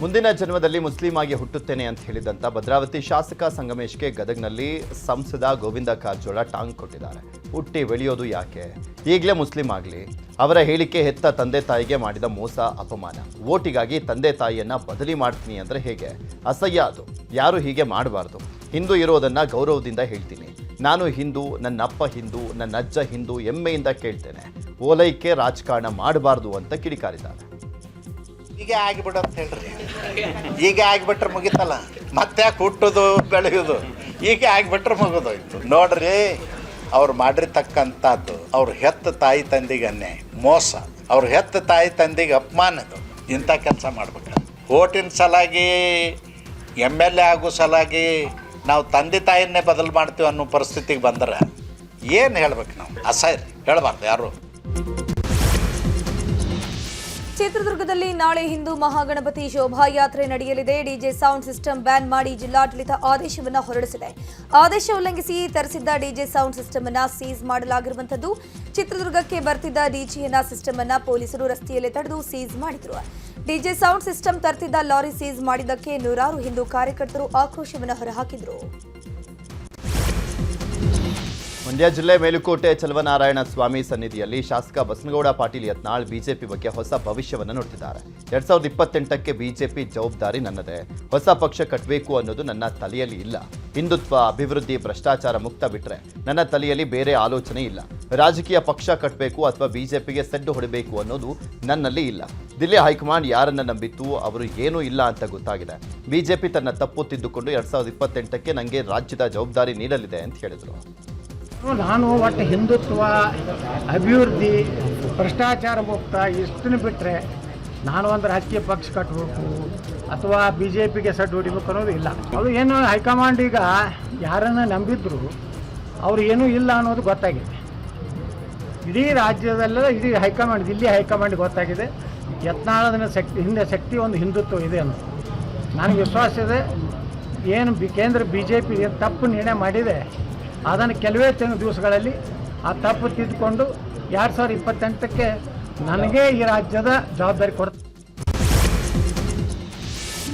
ಮುಂದಿನ ಜನ್ಮದಲ್ಲಿ ಮುಸ್ಲಿಂ ಆಗಿ ಹುಟ್ಟುತ್ತೇನೆ ಅಂತ ಹೇಳಿದಂತ ಭದ್ರಾವತಿ ಶಾಸಕ ಸಂಗಮೇಶ್ಗೆ ಗದಗ್ನಲ್ಲಿ ಸಂಸದ ಗೋವಿಂದ ಕಾರಜೋಳ ಟಾಂಗ್ ಕೊಟ್ಟಿದ್ದಾರೆ. ಹುಟ್ಟಿ ಬೆಳೆಯೋದು ಯಾಕೆ? ಈಗಲೇ ಮುಸ್ಲಿಂ ಆಗಲಿ. ಅವರ ಹೇಳಿಕೆ ಹೆತ್ತ ತಂದೆ ತಾಯಿಗೆ ಮಾಡಿದ ಮೋಸ, ಅಪಮಾನ. ಓಟಿಗಾಗಿ ತಂದೆ ತಾಯಿಯನ್ನ ಬದಲಿ ಮಾಡ್ತೀನಿ ಅಂದ್ರೆ ಹೇಗೆ? ಅಸಹ್ಯ ಅದು. ಯಾರು ಹೀಗೆ ಮಾಡಬಾರ್ದು. ಹಿಂದೂ ಇರೋದನ್ನ ಗೌರವದಿಂದ ಹೇಳ್ತೀನಿ. ನಾನು ಹಿಂದೂ ನನ್ನ ಅಪ್ಪ ಹಿಂದೂ ನನ್ನ ಅಜ್ಜ ಹಿಂದೂ ಹೆಮ್ಮೆಯಿಂದ ಕೇಳ್ತೇನೆ. ಓಲೈಕೆ ರಾಜಕಾರಣ ಮಾಡಬಾರ್ದು ಅಂತ ಕಿಡಿಕಾರಿದ್ದಾರೆ. ಆಗಿಬಿಡು ಅಂತ ಹೇಳ್ರಿ. ಈಗ ಆಗಿಬಿಟ್ರೆ ಮುಗಿತಲ್ಲ. ಮತ್ತೆ ಯಾಕೆ ಬೆಳೆಯುದು ಬೆಳೆಯೋದು? ಈಗ ಆಗಿಬಿಟ್ರೆ ಮುಗಿದೋಯ್ತು. ನೋಡ್ರಿ, ಅವ್ರು ಮಾಡಿರ್ತಕ್ಕಂಥದ್ದು, ಅವ್ರು ಹೆತ್ತ ತಾಯಿ ತಂದಿಗೆ ಅನ್ಯಾಯ. ಮೋಸ. ಅವ್ರು ಹೆತ್ತ ತಾಯಿ ತಂದೆಗೆ ಅಪಮಾನದು ಇಂಥ ಕೆಲಸ ಮಾಡ್ಬೇಕು. ಓಟಿನ ಸಲಾಗಿ, ಎಂ ಎಲ್ ಎ ಆಗೋ ಸಲಾಗಿ ನಾವು ತಂದೆ ತಾಯಿಯನ್ನೇ ಬದಲು ಮಾಡ್ತೀವಿ ಅನ್ನೋ ಪರಿಸ್ಥಿತಿಗೆ ಬಂದ್ರೆ ಏನು ಹೇಳ್ಬೇಕು ನಾವು? ಅಸಹ್ಯ. ಹೇಳ್ಬಾರ್ದು ಯಾರು. ಚಿತ್ರದುರ್ಗದಲ್ಲಿ ನಾಳೆ ಹಿಂದೂ ಮಹಾಗಣಪತಿ ಶೋಭಾಯಾತ್ರೆ ನಡೆಯಲಿದೆ. ಡಿಜೆ ಸೌಂಡ್ ಸಿಸ್ಟಮ್ ಬ್ಯಾನ್ ಮಾಡಿ ಜಿಲ್ಲಾಡಳಿತ ಆದೇಶವನ್ನ ಹೊರಡಿಸಿದೆ. ಆದೇಶ ಉಲ್ಲಂಘಿಸಿ ತರಿಸಿದ್ದ ಡಿಜೆ ಸೌಂಡ್ ಸಿಸ್ಟಮ್ ಅನ್ನ ಸೀಸ್ ಮಾಡಲಾಗಿರುವಂತದ್ದು ಚಿತ್ರದುರ್ಗಕ್ಕೆ ಬರ್ತಿದ್ದ ಡಿಜೆಯನ್ನ ಸಿಸ್ಟಮ್ ಅನ್ನ ಪೊಲೀಸರು ರಸ್ತೆಯಲ್ಲೇ ತಡೆದು ಸೀಸ್ ಮಾಡಿದ್ರು. ಡಿಜೆ ಸೌಂಡ್ ಸಿಸ್ಟಮ್ ತರ್ತಿದ್ದ ಲಾರಿ ಸೀಸ್ ಮಾಡಿದ್ದಕ್ಕೆ ನೂರಾರು ಹಿಂದೂ ಕಾರ್ಯಕರ್ತರು ಆಕ್ರೋಶವನ್ನು ಹೊರಹಾಕಿದ್ರು. ಮಂಡ್ಯ ಜಿಲ್ಲೆ ಮೇಲುಕೋಟೆ ಚಲವನಾರಾಯಣ ಸ್ವಾಮಿ ಸನ್ನಿಧಿಯಲ್ಲಿ ಶಾಸಕ ಬಸನಗೌಡ ಪಾಟೀಲ್ ಯತ್ನಾಳ್ ಬಿಜೆಪಿ ಬಗ್ಗೆ ಹೊಸ ಭವಿಷ್ಯವನ್ನು ನೋಡ್ತಿದ್ದಾರೆ. ಎರಡ್ ಸಾವಿರದ ಇಪ್ಪತ್ತೆಂಟಕ್ಕೆ ಬಿಜೆಪಿ ಜವಾಬ್ದಾರಿ ನನ್ನದೇ. ಹೊಸ ಪಕ್ಷ ಕಟ್ಟಬೇಕು ಅನ್ನೋದು ನನ್ನ ತಲೆಯಲ್ಲಿ ಇಲ್ಲ. ಹಿಂದುತ್ವ, ಅಭಿವೃದ್ಧಿ, ಭ್ರಷ್ಟಾಚಾರ ಮುಕ್ತ ಬಿಟ್ಟರೆ ನನ್ನ ತಲೆಯಲ್ಲಿ ಬೇರೆ ಆಲೋಚನೆ ಇಲ್ಲ. ರಾಜಕೀಯ ಪಕ್ಷ ಕಟ್ಟಬೇಕು ಅಥವಾ ಬಿಜೆಪಿಗೆ ಸೆಡ್ಡು ಹೊಡಬೇಕು ಅನ್ನೋದು ನನ್ನಲ್ಲಿ ಇಲ್ಲ. ದಿಲ್ಲಿ ಹೈಕಮಾಂಡ್ ಯಾರನ್ನ ನಂಬಿತ್ತು, ಅವರು ಏನೂ ಇಲ್ಲ ಅಂತ ಗೊತ್ತಾಗಿದೆ. ಬಿಜೆಪಿ ತನ್ನ ತಪ್ಪು ತಿದ್ದುಕೊಂಡು ಎರಡ್ ಸಾವಿರದ ಇಪ್ಪತ್ತೆಂಟಕ್ಕೆ ನನಗೆ ರಾಜ್ಯದ ಜವಾಬ್ದಾರಿ ನೀಡಲಿದೆ ಅಂತ ಹೇಳಿದರು. ನಾನು ಒಟ್ಟು ಹಿಂದುತ್ವ, ಅಭಿವೃದ್ಧಿ, ಭ್ರಷ್ಟಾಚಾರ ಮುಕ್ತ ಇಷ್ಟನ್ನು ಬಿಟ್ಟರೆ ನಾನು ಒಂದು ರಾಜಕೀಯ ಪಕ್ಷ ಕಟ್ಟಬೇಕು ಅಥವಾ ಬಿ ಜೆ ಪಿಗೆ ಸಡ್ಡು ಹೊಡಿಬೇಕು ಅನ್ನೋದು ಇಲ್ಲ. ಅದು ಏನು ಹೈಕಮಾಂಡ್ ಈಗ ಯಾರನ್ನು ನಂಬಿದ್ರು ಅವ್ರು ಏನೂ ಇಲ್ಲ ಅನ್ನೋದು ಗೊತ್ತಾಗಿದೆ. ಇಡೀ ರಾಜ್ಯದಲ್ಲ, ಇಡೀ ಹೈಕಮಾಂಡ್, ದಿಲ್ಲಿ ಹೈಕಮಾಂಡ್ ಗೊತ್ತಾಗಿದೆ. ಯತ್ನಾಳದ ಶಕ್ತಿ, ಹಿಂದೆ ಶಕ್ತಿ ಒಂದು ಹಿಂದುತ್ವ ಇದೆ ಅನ್ನೋದು ನನಗೆ ವಿಶ್ವಾಸ ಇದೆ, ಏನು ಬಿ, ಕೇಂದ್ರ ಬಿ ಜೆ ಪಿ ತಪ್ಪು ನಿರ್ಣಯ ಮಾಡಿದೆ ಅದನ್ನು ಕೆಲವೇ ದಿವಸಗಳಲ್ಲಿ ಆ ತಪ್ಪು ತಿದ್ದುಕೊಂಡು ಎರಡು ಸಾವಿರದ ಇಪ್ಪತ್ತೆಂಟಕ್ಕೆ ನನಗೆ ಈ ರಾಜ್ಯದ ಜವಾಬ್ದಾರಿ ಕೊಡ್ತಾರೆ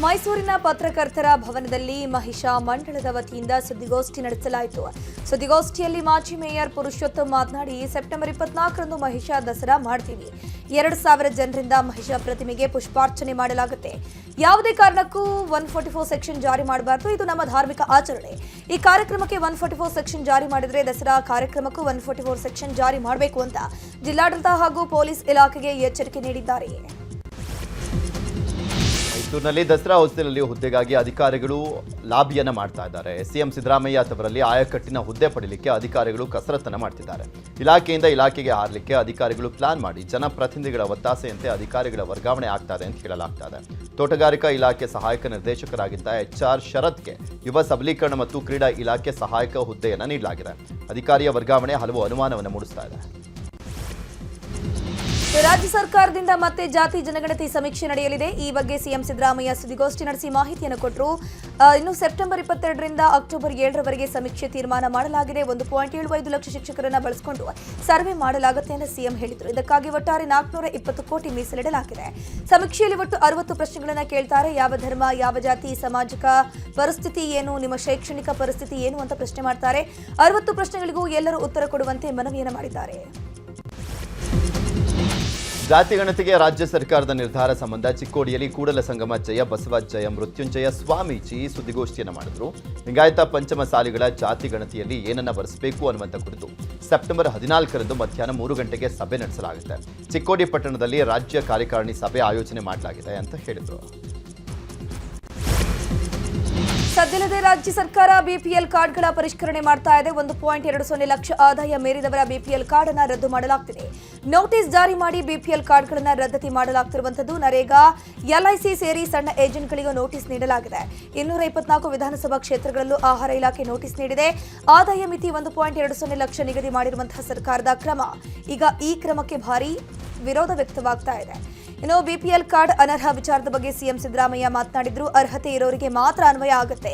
ಮೈಸೂರಿನ ಪತ್ರಕರ್ತರ ಭವನದಲ್ಲಿ ಮಹಿಷಾ ಮಂಡಳದ ವತಿಯಿಂದ ಸುದ್ದಿಗೋಷ್ಠಿ ನಡೆಸಲಾಯಿತು. ಸುದ್ದಿಗೋಷ್ಠಿಯಲ್ಲಿ ಮಾಜಿ ಮೇಯರ್ ಪುರುಷೋತ್ತಮ್ ಮಾತನಾಡಿ, ಸೆಪ್ಟೆಂಬರ್ ಇಪ್ಪತ್ನಾಲ್ಕರಂದು ಮಹಿಷಾ ದಸರಾ ಮಾಡ್ತೀವಿ. ಎರಡು ಸಾವಿರ ಜನರಿಂದ ಮಹಿಷಾ ಪ್ರತಿಮೆಗೆ ಪುಷ್ಪಾರ್ಚನೆ ಮಾಡಲಾಗುತ್ತೆ. ಯಾವುದೇ ಕಾರಣಕ್ಕೂ ಒನ್ ಫೋರ್ಟಿ ಫೋರ್ ಸೆಕ್ಷನ್ ಜಾರಿ ಮಾಡಬಾರದು. ಇದು ನಮ್ಮ ಧಾರ್ಮಿಕ ಆಚರಣೆ. ಈ ಕಾರ್ಯಕ್ರಮಕ್ಕೆ ಒನ್ ಫೋರ್ಟಿ ಫೋರ್ ಸೆಕ್ಷನ್ ಜಾರಿ ಮಾಡಿದರೆ ದಸರಾ ಕಾರ್ಯಕ್ರಮಕ್ಕೂ ಒನ್ ಫೋರ್ಟಿ ಫೋರ್ ಸೆಕ್ಷನ್ ಜಾರಿ ಮಾಡಬೇಕು ಅಂತ ಜಿಲ್ಲಾಡಳಿತ ಹಾಗೂ ಪೊಲೀಸ್ ಇಲಾಖೆಗೆ ಎಚ್ಚರಿಕೆ ನೀಡಿದ್ದಾರೆ. ಮೈಸೂರಿನಲ್ಲಿ ದಸರಾ ಹೊಸ್ತಿಲಲ್ಲಿ ಹುದ್ದೆಗಾಗಿ ಅಧಿಕಾರಿಗಳು ಲಾಬಿಯನ್ನು ಮಾಡ್ತಾ ಇದ್ದಾರೆ. ಸಿಎಂ ಸಿದ್ದರಾಮಯ್ಯ ಅವರಲ್ಲಿ ಆಯಕಟ್ಟಿನ ಹುದ್ದೆ ಪಡೆಯಲಿಕ್ಕೆ ಅಧಿಕಾರಿಗಳು ಕಸರತ್ತನ್ನು ಮಾಡ್ತಿದ್ದಾರೆ. ಇಲಾಖೆಯಿಂದ ಇಲಾಖೆಗೆ ಹಾರಲಿಕ್ಕೆ ಅಧಿಕಾರಿಗಳು ಪ್ಲಾನ್ ಮಾಡಿ ಜನಪ್ರತಿನಿಧಿಗಳ ಒತ್ತಾಸೆಯಂತೆ ಅಧಿಕಾರಿಗಳ ವರ್ಗಾವಣೆ ಆಗ್ತಾ ಇದೆ ಅಂತ ಹೇಳಲಾಗ್ತಾ ತೋಟಗಾರಿಕಾ ಇಲಾಖೆ ಸಹಾಯಕ ನಿರ್ದೇಶಕರಾಗಿದ್ದ ಎಚ್ ಆರ್ ಶರತ್ಗೆ ಯುವ ಸಬಲೀಕರಣ ಮತ್ತು ಕ್ರೀಡಾ ಇಲಾಖೆ ಸಹಾಯಕ ಹುದ್ದೆಯನ್ನು ನೀಡಲಾಗಿದೆ. ಅಧಿಕಾರಿಯ ವರ್ಗಾವಣೆ ಹಲವು ಅನುಮಾನವನ್ನು ಮೂಡಿಸ್ತಾ ಇದೆ. ರಾಜ್ಯ ಸರ್ಕಾರದಿಂದ ಮತ್ತೆ ಜಾತಿ ಜನಗಣತಿ ಸಮೀಕ್ಷೆ ನಡೆಯಲಿದೆ. ಈ ಬಗ್ಗೆ ಸಿಎಂ ಸಿದ್ದರಾಮಯ್ಯ ಸುದ್ದಿಗೋಷ್ಠಿ ನಡೆಸಿ ಮಾಹಿತಿಯನ್ನು ಕೊಟ್ಟರು ಇನ್ನು ಸೆಪ್ಟೆಂಬರ್ ಇಪ್ಪತ್ತೆರಡರಿಂದ ಅಕ್ಟೋಬರ್ ಏಳರವರೆಗೆ ಸಮೀಕ್ಷೆ ತೀರ್ಮಾನ ಮಾಡಲಾಗಿದೆ. ಒಂದು ಪಾಯಿಂಟ್ ಏಳು ಐದು ಲಕ್ಷ ಶಿಕ್ಷಕರನ್ನು ಬಳಸಿಕೊಂಡು ಸರ್ವೆ ಮಾಡಲಾಗುತ್ತೆ ಎಂದು ಸಿಎಂ ಹೇಳಿದರು. ಇದಕ್ಕಾಗಿ ಒಟ್ಟಾರೆ ನಾಲ್ಕುನೂರ ಇಪ್ಪತ್ತು ಕೋಟಿ ಮೀಸಲಿಡಲಾಗಿದೆ. ಸಮೀಕ್ಷೆಯಲ್ಲಿ ಒಟ್ಟು ಅರವತ್ತು ಪ್ರಶ್ನೆಗಳನ್ನು ಕೇಳ್ತಾರೆ. ಯಾವ ಧರ್ಮ, ಯಾವ ಜಾತಿ, ಸಾಮಾಜಿಕ ಪರಿಸ್ಥಿತಿ ಏನು, ನಿಮ್ಮ ಶೈಕ್ಷಣಿಕ ಪರಿಸ್ಥಿತಿ ಏನು ಅಂತ ಪ್ರಶ್ನೆ ಮಾಡ್ತಾರೆ. ಅರವತ್ತು ಪ್ರಶ್ನೆಗಳಿಗೂ ಎಲ್ಲರೂ ಉತ್ತರ ಕೊಡುವಂತೆ ಮನವಿಯನ್ನು ಮಾಡಿದ್ದಾರೆ. ಜಾತಿ ಗಣತಿಗೆ ರಾಜ್ಯ ಸರ್ಕಾರದ ನಿರ್ಧಾರ ಸಂಬಂಧ ಚಿಕ್ಕೋಡಿಯಲ್ಲಿ ಕೂಡಲ ಸಂಗಮ ಜಯ ಬಸವಜ್ಜಯ ಮೃತ್ಯುಂಜಯ ಸ್ವಾಮೀಜಿ ಸುದ್ದಿಗೋಷ್ಠಿಯನ್ನು ಮಾಡಿದ್ರು. ಲಿಂಗಾಯತ ಪಂಚಮಸಾಲಿಗಳ ಜಾತಿ ಗಣತಿಯಲ್ಲಿ ಏನನ್ನ ಬರೆಸಬೇಕು ಅನ್ನುವಂಥ ಕುರಿತು ಸೆಪ್ಟೆಂಬರ್ ಹದಿನಾಲ್ಕರಂದು ಮಧ್ಯಾಹ್ನ ಮೂರು ಗಂಟೆಗೆ ಸಭೆ ನಡೆಸಲಾಗುತ್ತೆ. ಚಿಕ್ಕೋಡಿ ಪಟ್ಟಣದಲ್ಲಿ ರಾಜ್ಯ ಕಾರ್ಯಕಾರಿಣಿ ಸಭೆ ಆಯೋಜನೆ ಮಾಡಲಾಗಿದೆ ಅಂತ ಹೇಳಿದರು. ಸದ್ಯದಲ್ಲದೆ ರಾಜ್ಯ ಸರ್ಕಾರ ಬಿಪಿಎಲ್ ಕಾರ್ಡ್ಗಳ ಪರಿಷ್ಕರಣೆ ಮಾಡ್ತಾ ಇದೆ. ಒಂದು ಪಾಯಿಂಟ್ ಎರಡು ಸೊನ್ನೆ ಲಕ್ಷ ಆದಾಯ ಮೀರಿದವರ ಬಿಪಿಎಲ್ ಕಾರ್ಡ್ ಅನ್ನು ರದ್ದು ಮಾಡಲಾಗ್ತಿದೆ. ನೋಟಿಸ್ ಜಾರಿ ಮಾಡಿ ಬಿಪಿಎಲ್ ಕಾರ್ಡ್ಗಳನ್ನು ರದ್ದತಿ ಮಾಡಲಾಗ್ತಿರುವಂತದ್ದು ನರೇಗಾ ಎಲ್ಐಸಿ ಸೇರಿ ಸಣ್ಣ ಏಜೆಂಟ್ಗಳಿಗೂ ನೋಟಿಸ್ ನೀಡಲಾಗಿದೆ. ಇನ್ನೂರ ಇಪ್ಪತ್ನಾಲ್ಕು ವಿಧಾನಸಭಾ ಕ್ಷೇತ್ರಗಳಲ್ಲೂ ಆಹಾರ ಇಲಾಖೆ ನೋಟಿಸ್ ನೀಡಿದೆ. ಆದಾಯ ಮಿತಿ ಒಂದು ಪಾಯಿಂಟ್ ಎರಡು ಸೊನ್ನೆ ಲಕ್ಷ ನಿಗದಿ ಮಾಡಿರುವಂತಹ ಸರ್ಕಾರದ ಕ್ರಮ. ಈಗ ಈ ಕ್ರಮಕ್ಕೆ ಭಾರಿ ವಿರೋಧ ವ್ಯಕ್ತವಾಗ್ತಾ ಇದೆ. ಇನ್ನು ಬಿಪಿಎಲ್ ಕಾರ್ಡ್ ಅನರ್ಹ ವಿಚಾರದ ಬಗ್ಗೆ ಸಿಎಂ ಸಿದ್ದರಾಮಯ್ಯ ಮಾತನಾಡಿದ್ರು. ಅರ್ಹತೆ ಇರೋರಿಗೆ ಮಾತ್ರ ಅನ್ವಯ ಆಗುತ್ತೆ.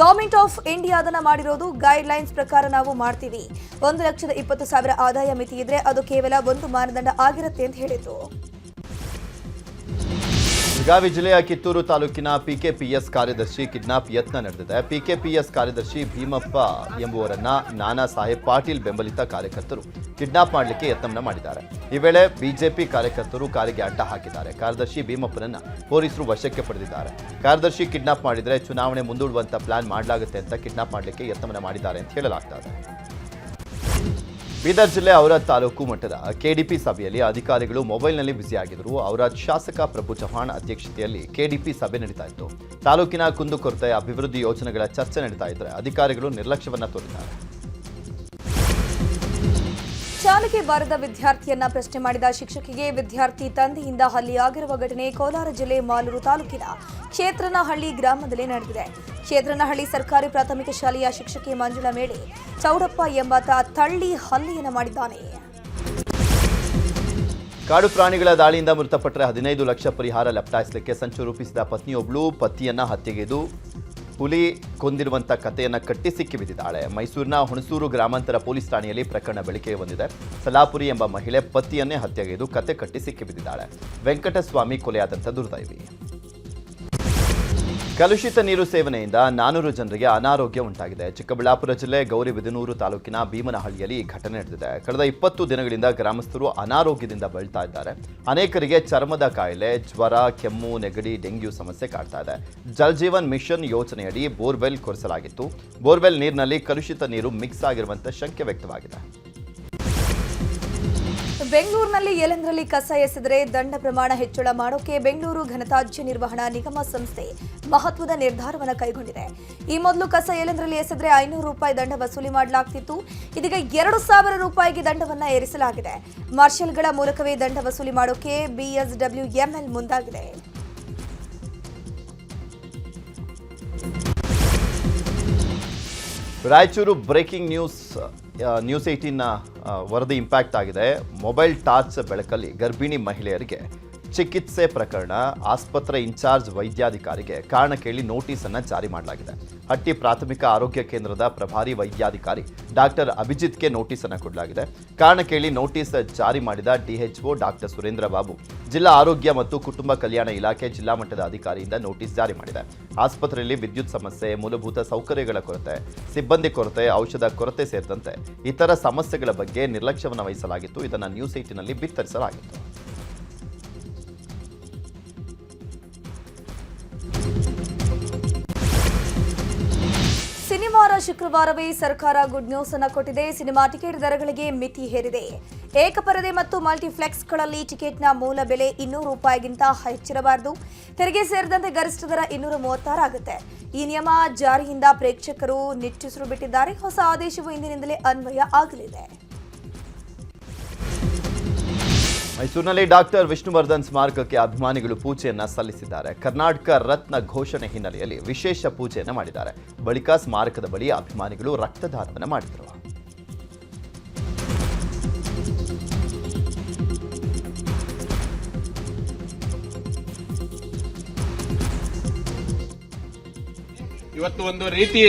ಗವರ್ಮೆಂಟ್ ಆಫ್ ಇಂಡಿಯಾ ಅದನ್ನ ಮಾಡಿರೋದು ಗೈಡ್ ಲೈನ್ಸ್ ಪ್ರಕಾರ ನಾವು ಮಾಡ್ತೀವಿ. ಒಂದು ಲಕ್ಷದ ಇಪ್ಪತ್ತು ಸಾವಿರ ಆದಾಯ ಮಿತಿ ಇದ್ರೆ ಅದು ಕೇವಲ ಒಂದು ಮಾನದಂಡ ಆಗಿರುತ್ತೆ ಅಂತ ಹೇಳಿದ್ರು. ಬೆಳಗಾವಿ ಜಿಲ್ಲೆಯ ಕಿತ್ತೂರು ತಾಲೂಕಿನ ಪಿಕೆಪಿಎಸ್ ಕಾರ್ಯದರ್ಶಿ ಕಿಡ್ನಾಪ್ ಯತ್ನ ನಡೆದಿದೆ. ಪಿಕೆಪಿಎಸ್ ಕಾರ್ಯದರ್ಶಿ ಭೀಮಪ್ಪ ಎಂಬುವರನ್ನ ನಾನಾ ಸಾಹೇಬ್ ಪಾಟೀಲ್ ಬೆಂಬಲಿತ ಕಾರ್ಯಕರ್ತರು ಕಿಡ್ನಾಪ್ ಮಾಡಲಿಕ್ಕೆ ಯತ್ನವನ್ನ ಮಾಡಿದ್ದಾರೆ. ಈ ವೇಳೆ ಬಿಜೆಪಿ ಕಾರ್ಯಕರ್ತರು ಕಾರಿಗೆ ಅಡ್ಡ ಹಾಕಿದ್ದಾರೆ. ಕಾರ್ಯದರ್ಶಿ ಭೀಮಪ್ಪನನ್ನ ಪೊಲೀಸರು ವಶಕ್ಕೆ ಪಡೆದಿದ್ದಾರೆ. ಕಾರ್ಯದರ್ಶಿ ಕಿಡ್ನಾಪ್ ಮಾಡಿದರೆ ಚುನಾವಣೆ ಮುಂದೂಡುವಂತ ಪ್ಲಾನ್ ಮಾಡಲಾಗುತ್ತೆ ಅಂತ ಕಿಡ್ನಾಪ್ ಮಾಡಲಿಕ್ಕೆ ಯತ್ನವನ್ನ ಮಾಡಿದ್ದಾರೆ ಅಂತ ಹೇಳಲಾಗ್ತಾ ಬೀದರ್ ಜಿಲ್ಲೆ ಔರಾದ್ ತಾಲೂಕು ಮಟ್ಟದ ಕೆಡಿಪಿ ಸಭೆಯಲ್ಲಿ ಅಧಿಕಾರಿಗಳು ಮೊಬೈಲ್ನಲ್ಲಿ ಬ್ಯುಸಿಯಾಗಿದ್ದರು ಔರಾದ್ ಶಾಸಕ ಪ್ರಭು ಚವ್ಹಾಣ್ ಅಧ್ಯಕ್ಷತೆಯಲ್ಲಿ ಕೆಡಿಪಿ ಸಭೆ ನಡೀತಾ ಇತ್ತು. ತಾಲೂಕಿನ ಕುಂದುಕೊರತೆ ಅಭಿವೃದ್ಧಿ ಯೋಜನೆಗಳ ಚರ್ಚೆ ನಡೀತಾ ಇದ್ದರೆ ಅಧಿಕಾರಿಗಳು ನಿರ್ಲಕ್ಷ್ಯವನ್ನು ತೋರಿದ್ದಾರೆ. ಶಾಲೆಗೆ ಬಾರದ ವಿದ್ಯಾರ್ಥಿಯನ್ನ ಪ್ರಶ್ನೆ ಮಾಡಿದ ಶಿಕ್ಷಕಿಗೆ ವಿದ್ಯಾರ್ಥಿ ತಂದೆಯಿಂದ ಹಲ್ಲೆಯಾಗಿರುವ ಘಟನೆ ಕೋಲಾರ ಜಿಲ್ಲೆ ಮಾಲೂರು ತಾಲೂಕಿನ ಕ್ಷೇತ್ರನಹಳ್ಳಿ ಗ್ರಾಮದಲ್ಲಿ ನಡೆದಿದೆ. ಕ್ಷೇತ್ರನಹಳ್ಳಿ ಸರ್ಕಾರಿ ಪ್ರಾಥಮಿಕ ಶಾಲೆಯ ಶಿಕ್ಷಕಿ ಮಂಜುಳಾ ಮೇಳೆ ಚೌಡಪ್ಪ ಎಂಬಾತ ತಳ್ಳಿ ಹಲ್ಲೆಯನ್ನ ಮಾಡಿದ್ದಾನೆ. ಕಾಡು ಪ್ರಾಣಿಗಳ ದಾಳಿಯಿಂದ ಮೃತಪಟ್ಟರೆ ಹದಿನೈದು ಲಕ್ಷ ಪರಿಹಾರ ಲಪಟಾಯಿಸಲಿಕ್ಕೆ ಸಂಚು ರೂಪಿಸಿದ ಪತ್ನಿಯೊಬ್ಬಳು ಪತಿಯನ್ನ ಹತ್ಯೆಗೈದು. ಹುಲಿ ಕೊಂದಿರುವಂಥ ಕಥೆಯನ್ನು ಕಟ್ಟಿ ಸಿಕ್ಕಿ ಬಿದ್ದಿದ್ದಾಳೆ. ಮೈಸೂರಿನ ಹುಣಸೂರು ಗ್ರಾಮಾಂತರ ಪೊಲೀಸ್ ಠಾಣೆಯಲ್ಲಿ ಪ್ರಕರಣ ಬೆಳಕಿಗೆ ಬಂದಿದೆ. ಸಲಾಪುರಿ ಎಂಬ ಮಹಿಳೆ ಪತಿಯನ್ನೇ ಹತ್ಯೆಗೈದು ಕತೆ ಕಟ್ಟಿ ಸಿಕ್ಕಿ ಬಿದ್ದಿದ್ದಾಳೆ. ವೆಂಕಟಸ್ವಾಮಿ ಕೊಲೆಯಾದಂಥ ದುರ್ದೈವಿ. ಕಲುಷಿತ ನೀರು ಸೇವನೆಯಿಂದ ನಾನೂರು ಜನರಿಗೆ ಅನಾರೋಗ್ಯ ಉಂಟಾಗಿದೆ. ಚಿಕ್ಕಬಳ್ಳಾಪುರ ಜಿಲ್ಲೆ ಗೌರಿಬಿದನೂರು ತಾಲೂಕಿನ ಭೀಮನಹಳ್ಳಿಯಲ್ಲಿ ಈ ಘಟನೆ ನಡೆದಿದೆ. ಕಳೆದ ಇಪ್ಪತ್ತು ದಿನಗಳಿಂದ ಗ್ರಾಮಸ್ಥರು ಅನಾರೋಗ್ಯದಿಂದ ಬಳಲ್ತಾ ಇದ್ದಾರೆ. ಅನೇಕರಿಗೆ ಚರ್ಮದ ಕಾಯಿಲೆ, ಜ್ವರ, ಕೆಮ್ಮು, ನೆಗಡಿ, ಡೆಂಗ್ಯೂ ಸಮಸ್ಯೆ ಕಾಡ್ತಾ ಇದೆ. ಜಲ್ ಜೀವನ್ ಮಿಷನ್ ಯೋಜನೆಯಡಿ ಬೋರ್ವೆಲ್ ಕೊರೆಸಲಾಗಿತ್ತು. ಬೋರ್ವೆಲ್ ನೀರಿನಲ್ಲಿ ಕಲುಷಿತ ನೀರು ಮಿಕ್ಸ್ ಆಗಿರುವಂತೆ ಶಂಕೆ ವ್ಯಕ್ತವಾಗಿದೆ. ಬೆಂಗಳೂರಿನಲ್ಲಿ ಏಲೆಂದರಲ್ಲಿ ಕಸ ಎಸೆದರೆ ದಂಡ ಪ್ರಮಾಣ ಹೆಚ್ಚಳ ಮಾಡೋಕೆ ಬೆಂಗಳೂರು ಘನತಾಜ್ಯ ನಿರ್ವಹಣಾ ನಿಗಮ ಸಂಸ್ಥೆ ಮಹತ್ವದ ನಿರ್ಧಾರವನ್ನು ಕೈಗೊಂಡಿದೆ. ಈ ಮೊದಲು ಕಸ ಎಲ್ಲೆಂದರಲ್ಲಿ ಎಸೆದರೆ ಐನೂರು ರೂಪಾಯಿ ದಂಡ ವಸೂಲಿ ಮಾಡಲಾಗ್ತಿತ್ತು. ಇದೀಗ ಎರಡು ಸಾವಿರ ರೂಪಾಯಿಗೆ ದಂಡವನ್ನು ಏರಿಸಲಾಗಿದೆ. ಮಾರ್ಷಲ್ಗಳ ಮೂಲಕವೇ ದಂಡ ವಸೂಲಿ ಮಾಡೋಕೆ ಬಿಎಸ್ಡಬ್ಲ್ಯೂಎಂಎಲ್ ಮುಂದಾಗಿದೆ. Raichur breaking news. ನ್ಯೂಸ್ ಏಯ್ಟೀನ್ನ ವರದಿ ಇಂಪ್ಯಾಕ್ಟ್ ಆಗಿದೆ. ಮೊಬೈಲ್ ಟಾರ್ಚ್ ಬೆಳಕಲ್ಲಿ ಗರ್ಭಿಣಿ ಮಹಿಳೆಯರಿಗೆ ಚಿಕಿತ್ಸೆ ಪ್ರಕರಣ, ಆಸ್ಪತ್ರೆ ಇನ್ಚಾರ್ಜ್ ವೈದ್ಯಾಧಿಕಾರಿಗೆ ಕಾರಣ ಕೇಳಿ ನೋಟಿಸ್ ಅನ್ನ ಜಾರಿ ಮಾಡಲಾಗಿದೆ. ಹಟ್ಟಿ ಪ್ರಾಥಮಿಕ ಆರೋಗ್ಯ ಕೇಂದ್ರದ ಪ್ರಭಾರಿ ವೈದ್ಯಾಧಿಕಾರಿ ಡಾಕ್ಟರ್ ಅಭಿಜಿತ್ಗೆ ನೋಟಿಸ್ ಅನ್ನು ಕೊಡಲಾಗಿದೆ. ಕಾರಣ ಕೇಳಿ ನೋಟಿಸ್ ಜಾರಿ ಮಾಡಿದ ಡಿಎಚ್ಒ ಡಾಕ್ಟರ್ ಸುರೇಂದ್ರ ಬಾಬು ಜಿಲ್ಲಾ ಆರೋಗ್ಯ ಮತ್ತು ಕುಟುಂಬ ಕಲ್ಯಾಣ ಇಲಾಖೆ ಜಿಲ್ಲಾ ಮಟ್ಟದ ಅಧಿಕಾರಿಯಿಂದ ನೋಟಿಸ್ ಜಾರಿ ಮಾಡಿದೆ. ಆಸ್ಪತ್ರೆಯಲ್ಲಿ ವಿದ್ಯುತ್ ಸಮಸ್ಯೆ, ಮೂಲಭೂತ ಸೌಕರ್ಯಗಳ ಕೊರತೆ, ಸಿಬ್ಬಂದಿ ಕೊರತೆ, ಔಷಧ ಕೊರತೆ ಸೇರಿದಂತೆ ಇತರ ಸಮಸ್ಯೆಗಳ ಬಗ್ಗೆ ನಿರ್ಲಕ್ಷ್ಯವನ್ನು ವಹಿಸಲಾಗಿತ್ತು. ಇದನ್ನು ನ್ಯೂಸ್ ಏಟಿನಲ್ಲಿ ಬಿತ್ತರಿಸಲಾಗಿತ್ತು. ಶುಕ್ರವಾರವೇ ಸರ್ಕಾರ ಗುಡ್ ನ್ಯೂಸ್ ಅನ್ನು ಕೊಟ್ಟಿದೆ. ಸಿನಿಮಾ ಟಿಕೆಟ್ ದರಗಳಿಗೆ ಮಿತಿ ಹೇರಿದೆ. ಏಕಪರದೆ ಮತ್ತು ಮಲ್ಟಿಪ್ಲೆಕ್ಸ್ಗಳಲ್ಲಿ ಟಿಕೆಟ್ನ ಮೂಲ ಬೆಲೆ ಇನ್ನೂರು ರೂಪಾಯಿಗಿಂತ ಹೆಚ್ಚಿರಬಾರದು. ತೆರಿಗೆ ಸೇರಿದಂತೆ ಗರಿಷ್ಠ ದರ ಇನ್ನೂರ ಮೂವತ್ತಾರು ಆಗುತ್ತೆ. ಈ ನಿಯಮ ಜಾರಿಯಿಂದ ಪ್ರೇಕ್ಷಕರು ನಿಟ್ಟುಸಿರು ಬಿಟ್ಟಿದ್ದಾರೆ. ಹೊಸ ಆದೇಶವು ಇಂದಿನಿಂದಲೇ ಅನ್ವಯ ಆಗಲಿದೆ. ಮೈಸೂರಿನಲ್ಲಿ ಡಾಕ್ಟರ್ ವಿಷ್ಣುವರ್ಧನ್ ಸ್ಮಾರಕಕ್ಕೆ ಅಭಿಮಾನಿಗಳು ಪೂಜೆಯನ್ನ ಸಲ್ಲಿಸಿದ್ದಾರೆ. ಕರ್ನಾಟಕ ರತ್ನ ಘೋಷಣೆ ಹಿನ್ನೆಲೆಯಲ್ಲಿ ವಿಶೇಷ ಪೂಜೆಯನ್ನು ಮಾಡಿದ್ದಾರೆ. ಬಳಿಕ ಸ್ಮಾರಕದ ಬಳಿ ಅಭಿಮಾನಿಗಳು ರಕ್ತದಾನವನ್ನು ಮಾಡಿದರು. ಇವತ್ತು ಒಂದು ರೀತಿ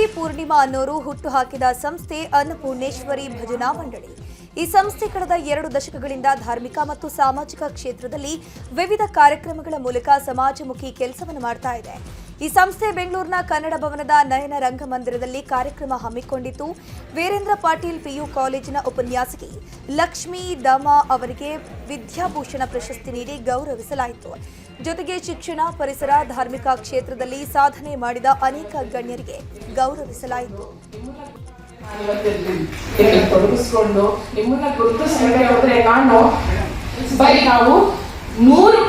ಬೇಬಿ ಪೂರ್ಣಿಮಾ ಅನ್ನೋರು ಹುಟ್ಟು ಹಾಕಿದ ಸಂಸ್ಥೆ ಅನ್ನಪೂರ್ಣೇಶ್ವರಿ ಭಜನಾ ಮಂಡಳಿ. ಈ ಸಂಸ್ಥೆ ಕಳೆದ ಎರಡು ದಶಕಗಳಿಂದ ಧಾರ್ಮಿಕ ಮತ್ತು ಸಾಮಾಜಿಕ ಕ್ಷೇತ್ರದಲ್ಲಿ ವಿವಿಧ ಕಾರ್ಯಕ್ರಮಗಳ ಮೂಲಕ ಸಮಾಜಮುಖಿ ಕೆಲಸವನ್ನು ಮಾಡ್ತಾ ಇದೆ. ಈ ಸಂಸ್ಥೆ ಬೆಂಗಳೂರಿನ ಕನ್ನಡ ಭವನದ ನಯನ ರಂಗಮಂದಿರದಲ್ಲಿ ಕಾರ್ಯಕ್ರಮ ಹಮ್ಮಿಕೊಂಡಿತ್ತು ವೀರೇಂದ್ರ ಪಾಟೀಲ್ ಪಿಯು ಕಾಲೇಜಿನ ಉಪನ್ಯಾಸಕಿ ಲಕ್ಷ್ಮೀ ದಮ ಅವರಿಗೆ ವಿದ್ಯಾಭೂಷಣ ಪ್ರಶಸ್ತಿ ನೀಡಿ ಗೌರವಿಸಲಾಯಿತು. ಜೊತೆಗೆ ಶಿಕ್ಷಣ ಪರಿಸರ ಧಾರ್ಮಿಕ ಕ್ಷೇತ್ರದಲ್ಲಿ ಸಾಧನೆ ಮಾಡಿದ ಅನೇಕ ಗಣ್ಯರಿಗೆ ಗೌರವಿಸಲಾಯಿತು. ನಾವು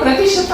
ಪ್ರತಿಶತ